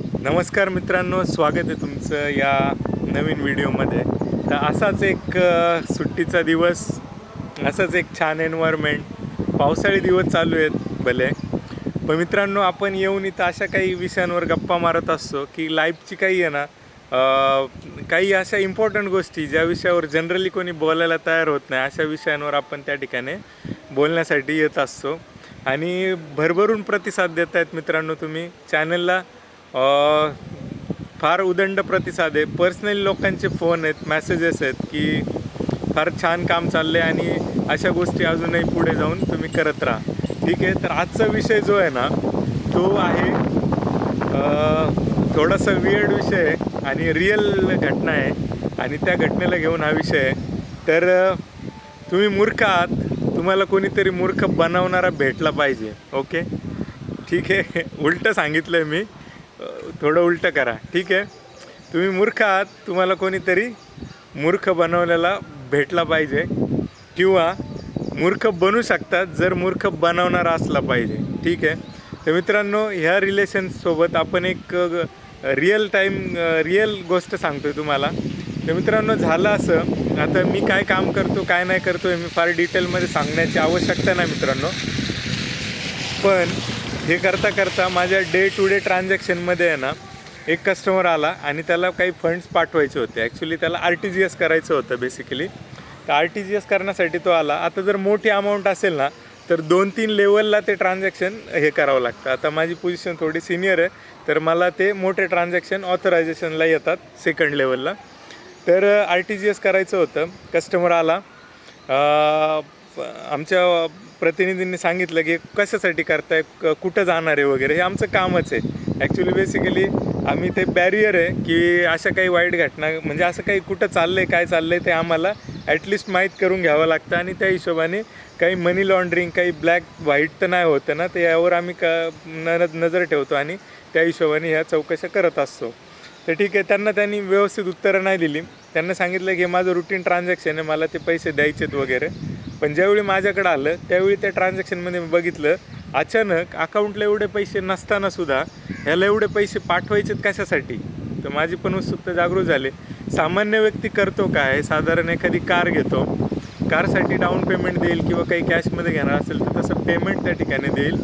नमस्कार मित्रांनो स्वागत आहे तुमचं या नवीन व्हिडिओमध्ये. तर असाच एक सुट्टीचा दिवस असाच एक छान एन्व्हायरमेंट पावसाळी दिवस चालू आहेत भले. पण मित्रांनो आपण येऊन इथं अशा काही विषयांवर गप्पा मारत असतो की लाईफची काही आहे ना काही अशा इम्पॉर्टंट गोष्टी ज्या विषयावर जनरली कोणी बोलायला तयार होत नाही अशा विषयांवर आपण त्या ठिकाणी बोलण्यासाठी येत असतो. आणि भरभरून प्रतिसाद देत आहेत मित्रांनो तुम्ही. चॅनलला फार उदंड प्रतिसाद आहे. पर्सनली लोकांचे फोन आहेत मेसेजेस आहेत की फार छान काम चाललं आहे आणि अशा गोष्टी अजूनही पुढे जाऊन तुम्ही करत राहा. ठीक आहे तर आजचा विषय जो आहे ना तो आहे थोडासा वियर्ड विषय आहे आणि रिअल घटना आहे आणि त्या घटनेला घेऊन हा विषय आहे. तर तुम्ही मूर्ख आहात तुम्हाला कोणीतरी मूर्ख बनवणारा भेटला पाहिजे ओके? ठीक आहे उलटं सांगितलं आहे मी. थोडं उलटं करा. ठीक आहे? तुम्ही मूर्ख आहात. तुम्हाला कोणीतरी मूर्ख बनवलेला भेटला पाहिजे किंवा मूर्ख बनू शकतात जर मूर्ख बनवणारा असला पाहिजे. ठीक आहे? तर मित्रांनो ह्या रिलेशनसोबत आपण एक रिअल टाईम रिअल गोष्ट सांगतो आहे तुम्हाला. तर मित्रांनो झालं असं. आता मी काय काम करतो काय नाही करतो हे मी फार डिटेलमध्ये सांगण्याची आवश्यकता नाही मित्रांनो. पण हे करता करता माझ्या डे टू डे ट्रान्झॅक्शनमध्ये आहे ना एक कस्टमर आला आणि त्याला काही फंड्स पाठवायचे होते. ॲक्च्युली त्याला आर टी जी एस करायचं होतं बेसिकली तर आर टी जी एस करण्यासाठी तो आला. आता जर मोठी अमाऊंट असेल ना तर दोन तीन लेवलला ते ट्रान्झॅक्शन हे करावं लागतं. आता माझी पोझिशन थोडी सिनियर आहे तर मला ते मोठे ट्रान्झॅक्शन ऑथरायझेशनला येतात सेकंड लेवलला तर आर टी जी एस करायचं होतं. कस्टमर आला. आमच्या प्रतिनिधींनी सांगितलं की कशासाठी करताय क- कुठं जाणार आहे वगैरे हे आमचं कामच आहे. ॲक्च्युली बेसिकली आम्ही ते बॅरियर आहे की अशा काही वाईट घटना म्हणजे असं काही कुठं चाललं आहे काय चाललं आहे ते आम्हाला ॲटलिस्ट माहीत करून घ्यावं लागतं आणि त्या हिशोबाने काही मनी लॉन्ड्रिंग काही ब्लॅक व्हाईट तर नाही होतं ना तर यावर आम्ही क न नजर ठेवतो आणि त्या हिशोबाने ह्या चौकशा करत असतो. तर ठीक आहे त्यांना त्यांनी व्यवस्थित उत्तरं नाही दिली. त्यांना सांगितलं की हे माझं रुटीन ट्रान्झॅक्शन आहे मला ते पैसे द्यायचेत वगैरे. पण ज्यावेळी माझ्याकडे आलं त्यावेळी त्या ट्रान्झॅक्शनमध्ये मी बघितलं अचानक अकाउंटला एवढे पैसे नसताना सुद्धा ह्याला एवढे पैसे पाठवायचेत कशासाठी? तर माझी पण उत्सुकता जागृत झाली. सामान्य व्यक्ती करतो काय? साधारण एखादी कार घेतो. कारसाठी डाऊन पेमेंट देईल किंवा काही कॅशमध्ये घेणार असेल तर तसं पेमेंट त्या ठिकाणी देईल.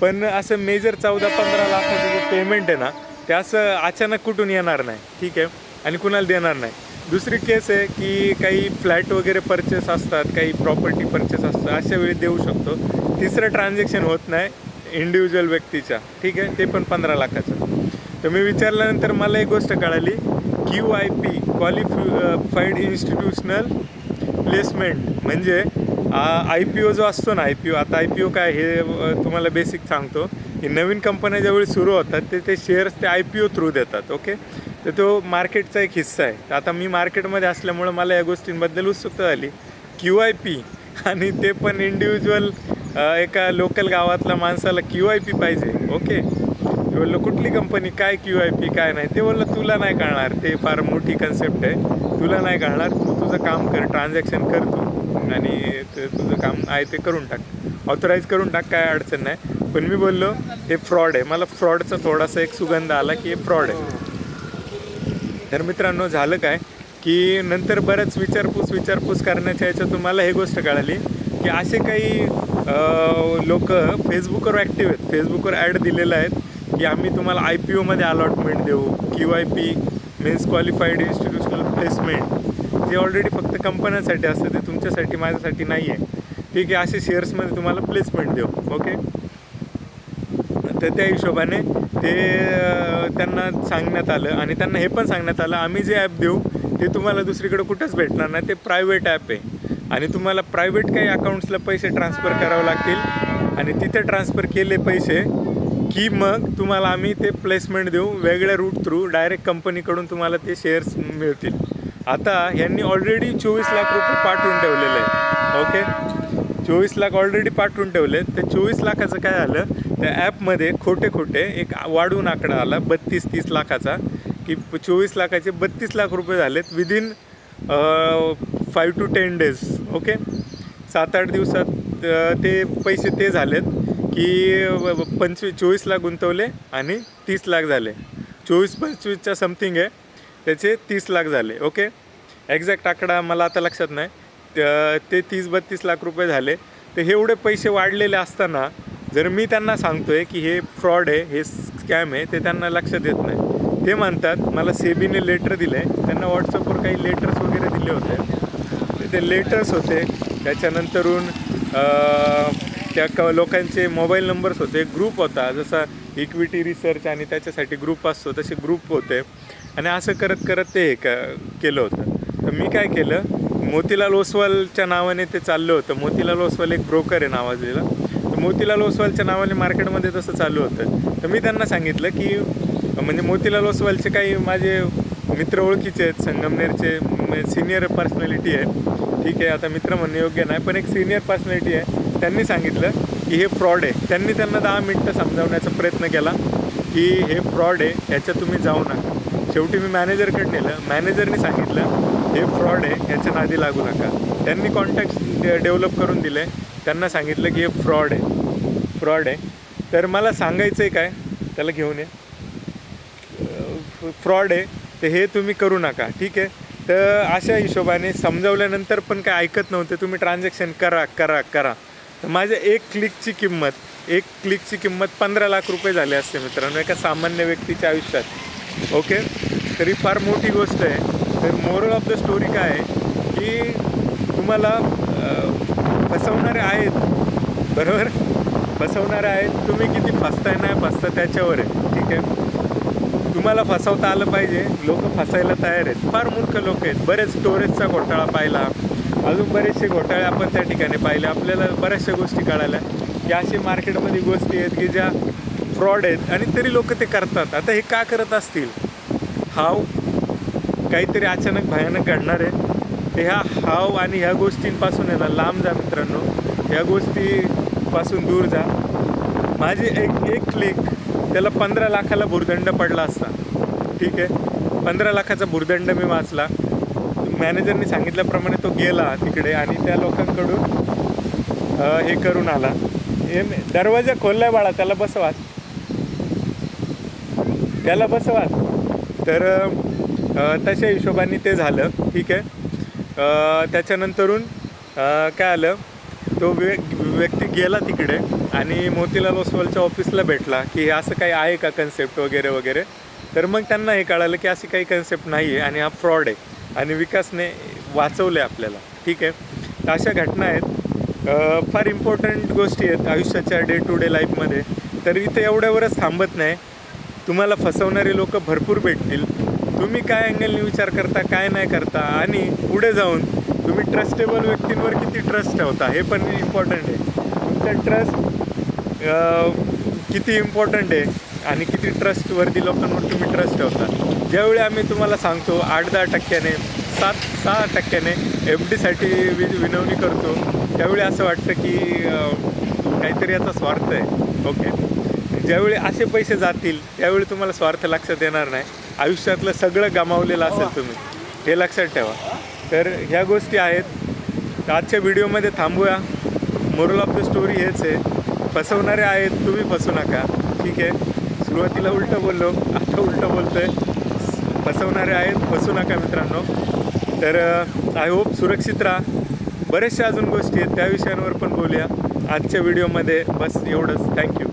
पण असं मेजर चौदा पंधरा लाखाचं जे पेमेंट आहे ना ते असं अचानक कुठून येणार नाही. ठीक आहे? आणि कुणाला देणार नाही. दुसरी केस आहे की काही फ्लॅट वगैरे परचेस असतात काही प्रॉपर्टी परचेस असतात अशा वेळी देऊ शकतो. तिसरं ट्रान्झॅक्शन होत नाही इंडिव्हिज्युअल व्यक्तीच्या. ठीक आहे? ते पण पंधरा लाखाचं. तर मी विचारल्यानंतर मला एक गोष्ट कळाली. Q I P qualified institutional placement म्हणजे आय पी ओ जो असतो ना आय पी ओ आता आय पी ओ काय हे तुम्हाला बेसिक सांगतो. की नवीन कंपन्या ज्यावेळी सुरू होतात ते ते शेअर्स ते आय पी ओ थ्रू देतात ओके तर तो मार्केटचा एक हिस्सा आहे. तर आता मी मार्केटमध्ये असल्यामुळं मला या गोष्टींबद्दल उत्सुकता झाली क्यू आय पी आणि ते पण इंडिव्हिज्युअल एका लोकल गावातल्या माणसाला क्यू आय पी पाहिजे. ओके बोललो कुठली कंपनी काय क्यू आय पी काय नाही? ते बोललं तुला नाही कळणार. ते फार मोठी कन्सेप्ट आहे. तुला नाही कळणार. तू तुझं काम कर ट्रान्झॅक्शन कर तू. आणि ते तुझं काम आहे ते करून टाक. ऑथराईज करून टाक काय अडचण नाही. पण मी बोललो हे फ्रॉड आहे. मला फ्रॉडचा थोडासा एक सुगंध आला की हे फ्रॉड आहे. तर मित्रांनो झालं काय की नंतर बरंच विचारपूस विचारपूस करण्याच्या याच्यातून तुम्हाला हे गोष्ट कळाली की असे काही लोक फेसबुकवर ॲक्टिव्ह आहेत. फेसबुकवर ॲड दिलेलं आहेत की आम्ही तुम्हाला आय पी ओमध्ये अलॉटमेंट देऊ Q I P means qualified institutional placement जे ऑलरेडी फक्त कंपन्यांसाठी असतं ते तुमच्यासाठी माझ्यासाठी नाही आहे ठीक आहे असे शेअर्समध्ये तुम्हाला प्लेसमेंट देऊ. ओके तर त्या हिशोबाने ते त्यांना सांगण्यात आलं. आणि त्यांना हे पण सांगण्यात आलं आम्ही जे ॲप देऊ ते तुम्हाला दुसरीकडे कुठंच भेटणार नाही. ते प्रायव्हेट ॲप आहे. आणि तुम्हाला प्रायव्हेट काही अकाउंट्सला पैसे ट्रान्सफर करावे लागतील. आणि तिथे ट्रान्सफर केले पैसे की मग तुम्हाला आम्ही ते प्लेसमेंट देऊ. वेगळ्या रूट थ्रू डायरेक्ट कंपनीकडून तुम्हाला ते शेअर्स मिळतील. आता ह्यांनी ऑलरेडी चोवीस लाख रुपये पाठवून ठेवलेले आहे ओके चोवीस लाख ऑलरेडी पाठवून ठेवले तर चोवीस लाखाचं काय झालं? त्या ॲपमध्ये खोटे खोटे एक वाढून आकडा आला बत्तीस तीस लाखाचा की चोवीस लाखाचे बत्तीस लाख रुपये झालेत within five to ten days okay सात आठ दिवसात ते पैसे ते झालेत की पंचवीस चोवीस लाख गुंतवले आणि तीस लाख झाले. चोवीस पंचवीसच्या समथिंग आहे त्याचे तीस लाख झाले ओके एक्झॅक्ट आकडा मला आता लक्षात नाही. ते तीस बत्तीस लाख रुपये झाले. तर हे एवढे पैसे वाढलेले असताना जर मी त्यांना सांगतोय की हे फ्रॉड आहे हे स्कॅम आहे ते त्यांना लक्षात येत नाही. ते म्हणतात मला सेबीने लेटर दिलं आहे त्यांना व्हॉट्सअपवर काही लेटर्स वगैरे दिले होते. तर ते लेटर्स होते. त्याच्यानंतरून त्या क लोकांचे मोबाईल नंबर्स होते. ग्रुप होता. जसा इक्विटी रिसर्च आणि त्याच्यासाठी ग्रुप असतो तसे ग्रुप होते. आणि असं करत करत ते हे क केलं होतं. तर मी काय केलं? मोतीलाल ओसवालच्या नावाने ते चाललं होतं. मोतीलाल ओसवाल एक ब्रोकर आहे नावाजलेला. तर मोतीलाल ओसवालच्या नावाने मार्केटमध्ये तसं चालू होतं. तर मी त्यांना सांगितलं की म्हणजे मोतीलाल ओसवालचे काही माझे मित्र ओळखीचे आहेत संगमनेरचे सिनियर पर्सनॅलिटी आहे ठीक आहे आता मित्र म्हणणे योग्य नाही पण एक सिनियर पर्सनॅलिटी आहे. त्यांनी सांगितलं की हे फ्रॉड आहे. त्यांनी त्यांना दहा मिनटं समजावण्याचा प्रयत्न केला की हे फ्रॉड आहे ह्याच्यात तुम्ही जाऊ नका. शेवटी मी मॅनेजरकडे नेलं. मॅनेजरने सांगितलं हे फ्रॉड आहे ह्याच्या नादी लागू नका. त्यांनी कॉन्टॅक्ट डेव्हलप करून दिले. त्यांना सांगितलं की हे फ्रॉड आहे. फ्रॉड आहे. तर मला सांगायचं आहे काय? त्याला घेऊन ये. फ्रॉड आहे. तर हे तुम्ही करू नका. ठीक आहे? तर अशा हिशोबाने समजावल्यानंतर पण काय ऐकत नव्हते. तुम्ही ट्रान्झॅक्शन करा करा करा. तर माझ्या एक क्लिकची किंमत एक क्लिकची किंमत पंधरा लाख रुपये झाले असते मित्रांनो एका सामान्य व्यक्तीच्या आयुष्यात. ओके तरी फार मोठी गोष्ट आहे. तर मोरल ऑफ द स्टोरी काय आहे? की तुम्हाला फसवणारे आहेत. बरोबर? फसवणारे आहेत. तुम्ही किती फसताय नाही फसता त्याच्यावर आहे. ठीक आहे? तुम्हाला फसवता आलं पाहिजे. लोक फसायला तयार आहेत. फार मूर्ख लोक आहेत. बरेच स्टोरेजचा घोटाळा पाहिला. अजून बरेचसे घोटाळे आपण त्या ठिकाणी पाहिले. आपल्याला बऱ्याचशा गोष्टी कळाल्या. की अशी मार्केटमध्ये गोष्टी आहेत की ज्या फ्रॉड आहेत आणि तरी लोक ते करतात. आता हे का करत असतील? हाव काहीतरी अचानक भयानक घडणार आहे. ह्या हाव आणि ह्या गोष्टींपासून आहे ना लांब जा मित्रांनो. ह्या गोष्टीपासून दूर जा. माझी एक एक क्लिक त्याला पंधरा लाखाला भुर्दंड पडला असता. ठीक आहे? पंधरा लाखाचा भुर्दंड मी वाचला. मॅनेजरने सांगितल्याप्रमाणे तो गेला तिकडे आणि त्या लोकांकडून हे करून आला. हे दरवाजा खोलला बाळा त्याला बसवा. त्याला बसवा. तर तशा हिशोबाने ते झालं. ठीक आहे? त्याच्यानंतरून काय आलं? तो व्य व्यक्ती गेला तिकडे आणि मोतीलाल ओसवालच्या ऑफिसला भेटला की असं काही आहे का कन्सेप्ट वगैरे वगैरे? तर मग त्यांना हे कळालं की अशी काही कन्सेप्ट नाही आहे आणि हा फ्रॉड आहे आणि विकासने वाचवलं आहे आपल्याला. ठीक आहे? तर अशा घटना आहेत. फार इम्पॉर्टंट गोष्टी आहेत आयुष्याच्या डे टू डे लाईफमध्ये तर इथे एवढ्यावरच थांबत नाही. तुम्हाला फसवणारे लोक भरपूर भेटतील. तुम्ही काय अँगलने विचार करता काय नाही करता? आणि पुढे जाऊन तुम्ही ट्रस्टेबल व्यक्तींवर किती ट्रस्ट ठेवता? हे पण इम्पॉर्टंट आहे. तुमचा ट्रस्ट किती इम्पॉर्टंट आहे आणि किती ट्रस्टवरती लोकांवर तुम्ही ट्रस्ट ठेवता? ज्यावेळी आम्ही तुम्हाला सांगतो आठ दहा टक्क्याने सात सहा टक्क्याने एफ डीसाठी वि विनवणी करतो त्यावेळी असं वाटतं की काहीतरी याचा स्वार्थ आहे. ओके ज्यावेळी असे पैसे जातील त्यावेळी तुम्हाला स्वार्थ लक्षात येणार नाही. आयुष्यातलं सगळं गमावलेलं असेल तुम्ही हे लक्षात ठेवा. तर ह्या गोष्टी आहेत. आजच्या व्हिडिओमध्ये थांबूया. मोरल ऑफ द स्टोरी हेच आहे. फसवणारे आहेत तुम्ही फसू नका. ठीक आहे? सुरुवातीला उलटं बोललो आता उलटं बोलतोय. फसवणारे आहेत फसू नका मित्रांनो. तर आय होप सुरक्षित राहा. बरेचशा अजून गोष्टी आहेत त्या विषयांवर पण बोलूया. आजच्या व्हिडिओमध्ये बस एवढंच. थँक्यू